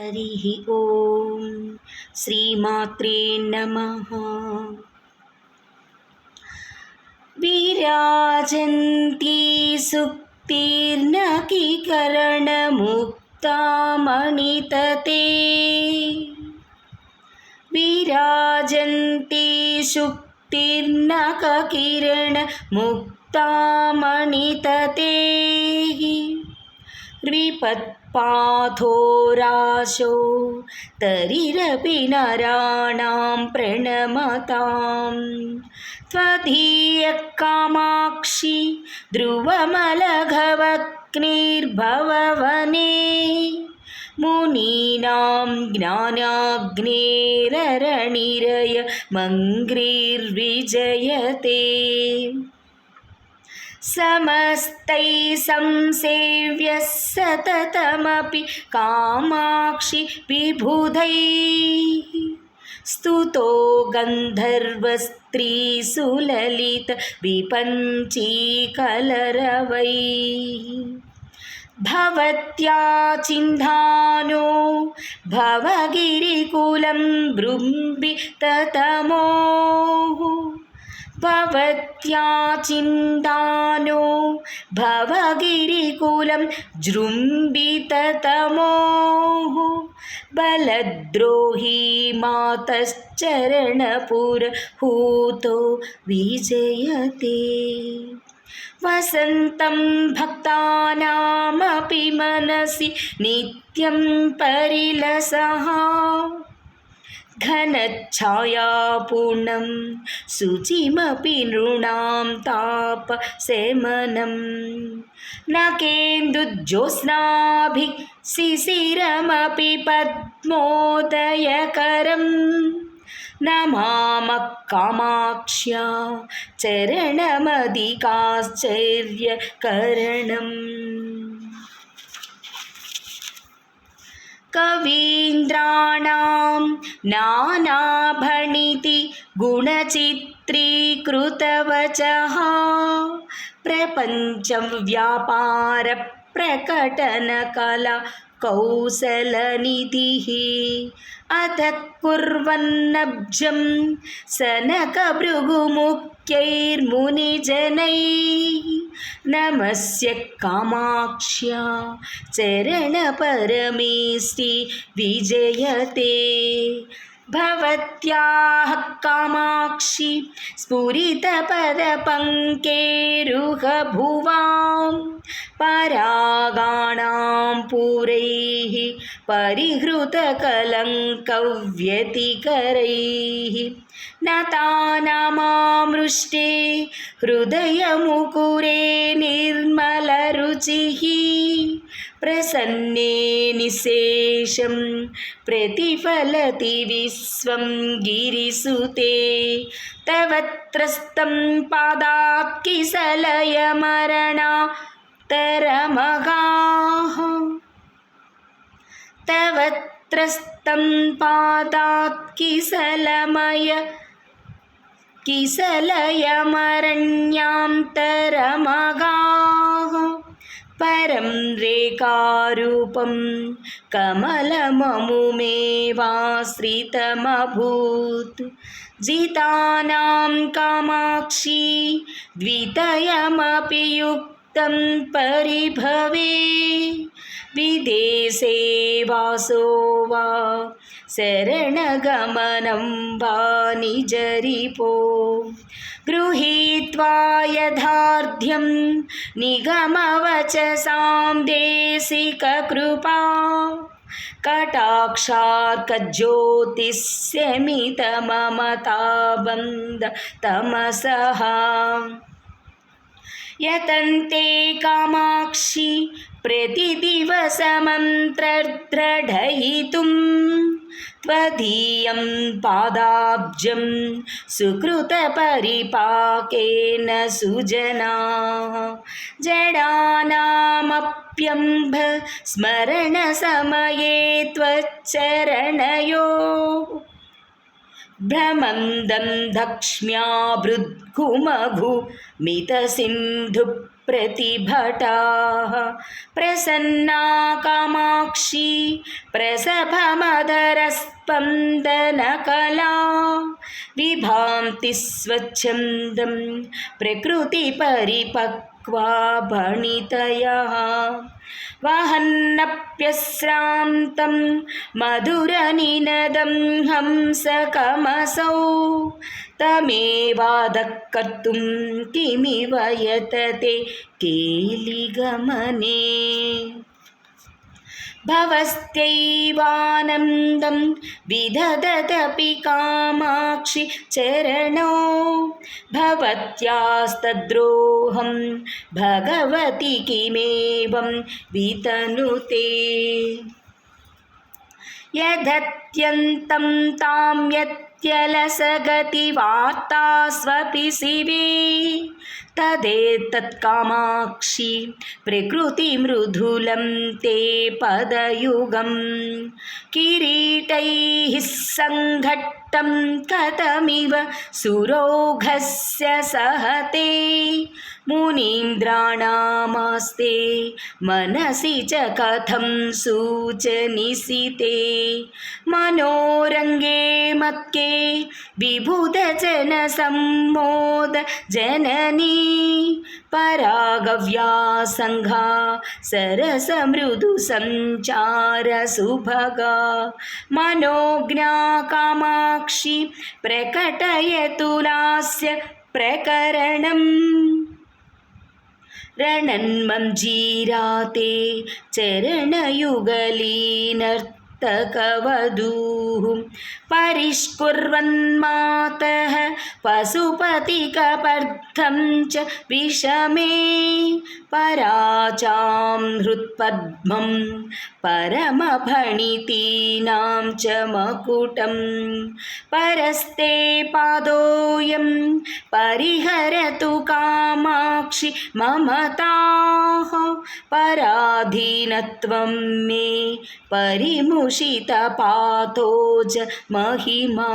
हरिः ॐ श्रीमात्रे नमः। विराजन्ती सुक्तिर्नकिकरणमुक्तामणितते विराजन्ती शुक्तिर्नककिरणमुक्तामणितते विपत्पाथोराशो तरिरपि नराणां प्रणमतां। त्वदीयकामाक्षि ध्रुवमलघवग्निर्भववने मुनीनां ज्ञानाग्नेररणिरय मङ्ग्रिर्विजयते समस्तैः संसेव्यः सततमपि कामाक्षि विबुधैः स्तुतो गन्धर्वस्त्रीसुललितविपञ्चीकलरवैः भवत्या चिन्धानो भवगिरिकुलं बृम्बिततमो भवत्या चिन्तानो भवगिरिकुलं जृम्बिततमोः बलद्रोही मातश्चरणपुरहूतो विजयते। वसन्तं भक्तानामपि मनसि नित्यं परिलसः घनच्छायापूर्णं शुचिमपि नृणां तापशमनं न केन्दुज्योत्स्नाभिः शिशिरमपि पद्मोदयकरं। नमामः कामाक्ष्या चरणमधिकाश्चर्यकरणम् कवीन्द्राणां नानाभणिति गुणचित्रीकृतवचः। प्रपञ्चव्यापारप्रकटनकला कौसलनिधिः अतः कुर्वन्नब्जं सनकभृगुमुख्यैर्मुनिजनैः नमस्य कामाक्ष्या चरणपरमेष्टि विजयते। भवत्याः कामाक्षि स्फुरितपदपङ्केरुहभुवां परागाणां पुरैः परिहृतकलङ्कव्यतिकरैः नतानामामृष्टे हृदयमुकुरे निर्मलरुचिः प्रसन्ने निशेषं प्रतिफलति विश्वं गिरिसुते। तव त्रस्तं पादात् किसलयमरणा तरमगाः। तव त्रस्तं पादात् किसलमय किसलयमरण्यान्तरमगाः परं रेखारूपं कमलममुमेवाश्रितमभूत्। जितानां कामाक्षी द्वितयमपि युक्तं परिभवे। विदेशे वासो वा शरणगमनं वा निजरिपो गृहीत्वा यथार्ध्यं निगमवचसां देशिककृपा। कटाक्षार्कज्योतिष्यमितममताबन्धतमसः यतन्ते कामाक्षि प्रतिदिवसमन्त्रद्रढयितुं त्वदीयं पादाब्जं सुकृतपरिपाकेन सुजना। जडानामप्यम्भ स्मरणसमये त्वच्चरणयो भ्रमन्दं दक्ष्म्या भृद्घुमघु मितसिन्धुः प्रतिभटाः प्रसन्ना कामाक्षी प्रसभमदरस्पन्दनकला विभान्ति स्वच्छन्दं प्रकृतिपरिपक्वा भणितयः वहन्नप्यश्रान्तं मधुरनिनदं हंसकमसौ तमेवादः कर्तुं किमिव यतते केलिगमने भवस्त्यैवानन्दं विदधदपि कामाक्षि चरणो। भवत्यास्तद्रोहं भगवति किमेवं वितनुते। यदत्यन्तं तां यत्यलसगतिवार्ता स्वपि शिवे तदेतत्कामाक्षि प्रकृतिमृदुलं ते पदयुगं किरीटैः सङ्घट्टं कथमिव सुरोघस्य सहते। मुनीन्द्राणामास्ते मनसि च कथं सूचनिसिते। मनोरङ्गे मत्के विबुधजनसम्मोद जननी। परागव्यासङ्घा सरसमृदुसञ्चारसुभगा मनोज्ञा कामाक्षि प्रकटयतु लास्य प्रकरणम् रणन्मञ्जीराते चरणयुगलीनर्तकवधूः परिष्कुर्वन्मातः पशुपतिकपर्धं च विषमे पराचां हृत्पद्मं परमफणितीनां च मकुटं। परस्ते पादोऽयं परिहरतु कामाक्षि ममताः। पराधीनत्वं मे परिमुषितपातोज महिमा।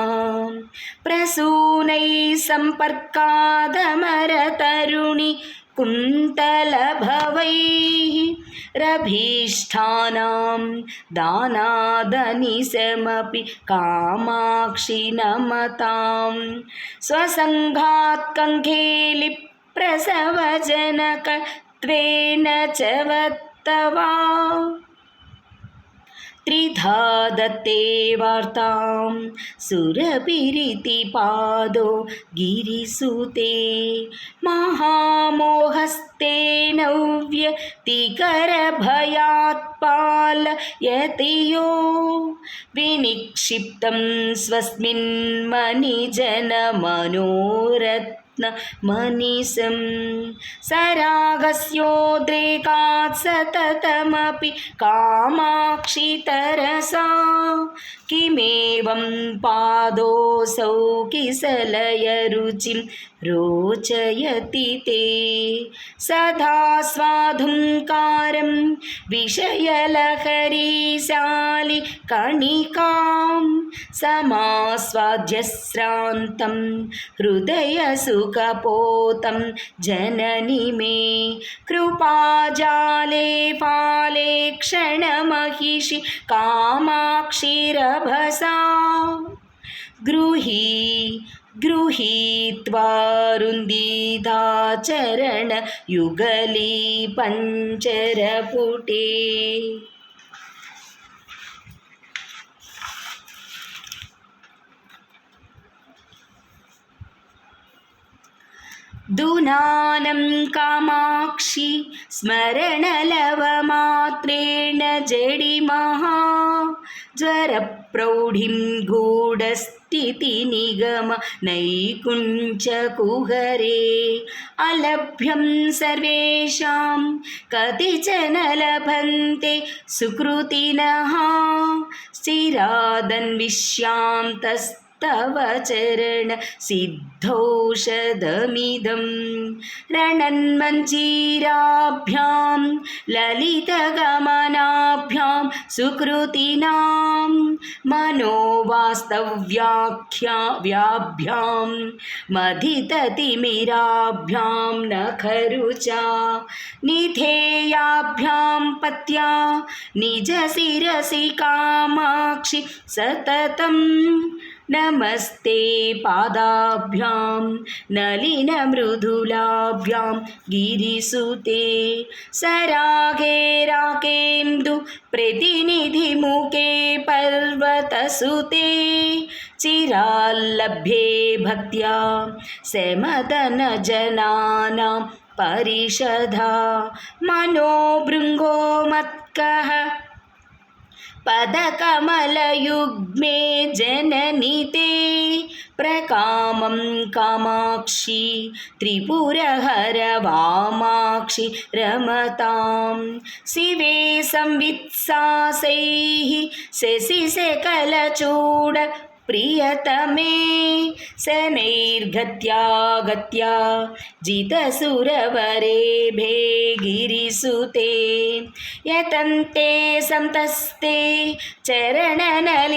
प्रसूनैः सम्पर्कादमरतरुणि कुन्तलभवैः। रभीष्ठानां दानादनिशमपि कामाक्षि नमतां स्वसङ्घात् कङ्घेलिप्रसवजनकत्वेन च वत्तवा त्रिधा दत्ते वार्तां सुरभिरिति पादो गिरिसुते महामोहस्तेनव्यतिकरभयात् पालयति यो विनिक्षिप्तं स्वस्मिन् मणिजनमनोरथ मनीषं सरागस्योद्रेकात् सततमपि कामाक्षितरसा किमेवं पादोऽसौ किसलयरुचिं रोचयति ते। सदा स्वाधुङ्कारं विषयलहरीशालि कणिकां। समास्वाद्यश्रान्तं हृदयसुखपोतं जननि मे। कृपाजाले पाले क्षणमहिषि कामाक्षिरभसा। गृही गृहीत्वारुन्दिदाचरणयुगली पञ्चरपुटे। दुनानं कामाक्षि स्मरणलवमात्रेण जडिमहा ज्वरप्रौढिं गूढस्थितिनिगम नैकुञ्चकुहरे अलभ्यं सर्वेषां कतिचन लभन्ते सुकृतिनः स्थिरादन्विष्यां तस् तव चरणसिद्धौषधमिदं रणन्मञ्जीराभ्यां ललितगमनाभ्यां सुकृतिनां मनोवास्तव्याख्या व्याभ्यां मधिततिमिराभ्यां नखरुचा निधेयाभ्यां पत्या निजशिरसि कामाक्षि सततम् नमस्ते पादाभ्यां नलिनमृदुलाभ्यां गिरिसुते सरागे राकेन्दु प्रतिनिधिमुखे पर्वतसुते चिराल्लभ्ये भक्त्या समदनजनानां परिषदा मनोभृङ्गो मत्कः पदकमलयुग्मे जननिते प्रकामं कामाक्षि त्रिपुरहर वामाक्षि रमतां। शिवे संवित्सासैः शशिशकलचूड प्रियतमे। शनैर्गत्या गत्या जितसुरवरेभे गिरिसुते यतन्ते सन्तस्ते चरणनलिनालानयुगले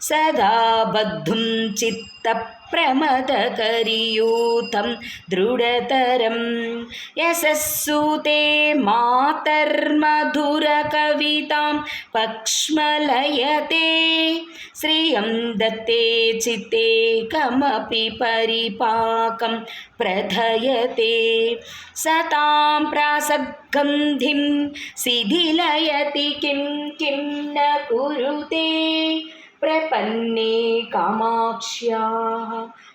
सदा बद्धुं चित्तप्रमदकरियूतं दृढतरं। यशस्सुते मातर्मधुरकवितां पक्ष्मलयते। श्रियं दत्ते चित्ते कमपि परिपाकं प्रथयते। सतां प्रासद्गन्धिं शिथिलयति किं किं न कुरुते प्रपन्ने कामाक्ष्याः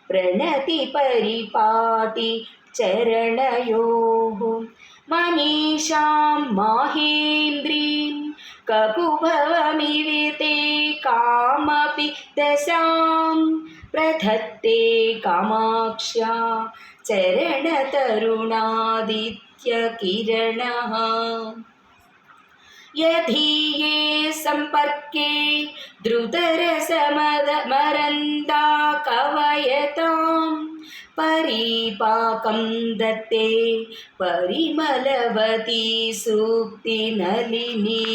प्रणतिपरिपाटि चरणयोः। मनीषां माहेन्द्रीं ककुभवमिविते कामपि दशां। प्रधत्ते कामाक्ष्या चरणतरुणादित्यकिरणः। यधीये सम्पर्के द्रुतरसमदमरन्दा कवयतां परिपाकं दत्ते परिमलवती सूक्तिनलिनी।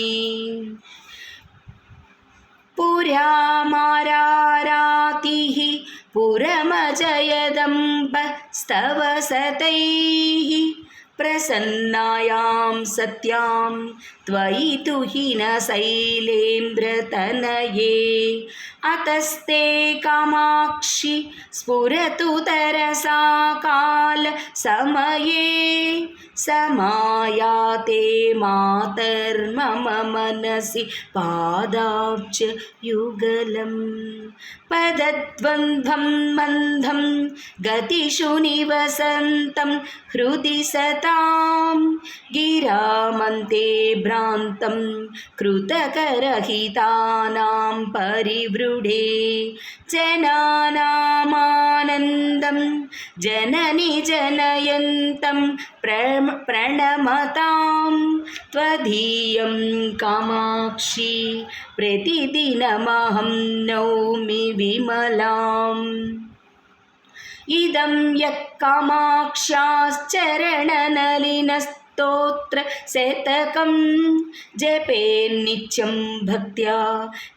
पुरामारारातिः पुरमजयदम्ब स्तव सतैः प्रसन्नायां सत्यां त्वयि तु हि अतस्ते कामाक्षि स्फुरतु तरसा कालसमये। समायाते मातर्मम मनसि पादाब्जयुगलम् पदद्वन्द्वं मन्दं गतिषु निवसन्तं हृदि सतां गिरामन्ते भ्रान्तं कृतकरहितानां परिवृढे जनानामानन्दं जननि जनयन्तं प्र प्रणमतां त्वदीयं कामाक्षि प्रतिदिनमहं नौमि विमलाम्। इदं यः कामाक्ष्याश्चरणनलिनस्तोत्र शतकं जपेन्नित्यं भक्त्या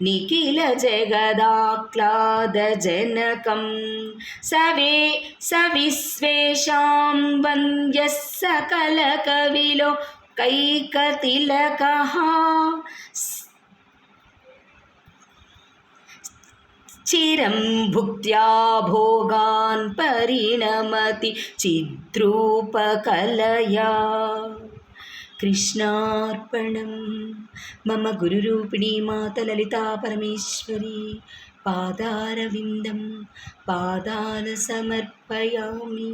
निखिलजगदाह्लादजनकं सवे सविश्वेषां वन्द्यः सकलकविलो कैकतिलकः చిరం భుక్త్యా భోగాన్ పరిణమతి చిద్రూపకలయా కృష్ణార్పణం మమ గురురూపిణి మాత లలితా పరమేశ్వరి పాదారవిందం పాదాల సమర్పయామి